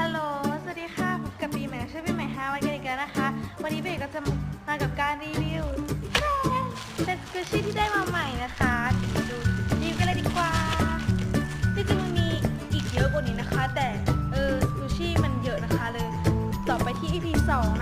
ฮัลโหล สวัสดีค่ะพบกับปีใหม่ชื่อปีใหม่ฮาวันกันอีกแล้วนะคะ วันนี้เบกก็จะมากับการรีวิวเป็นสกูชี่ที่ได้มาใหม่นะคะมาดูรีวิวกันเลยดีกว่าจริงมันมีอีกเยอะกว่านี้นะคะ แต่เออสกูชี่มันเยอะนะคะเลย ต่อไปที่ EP 2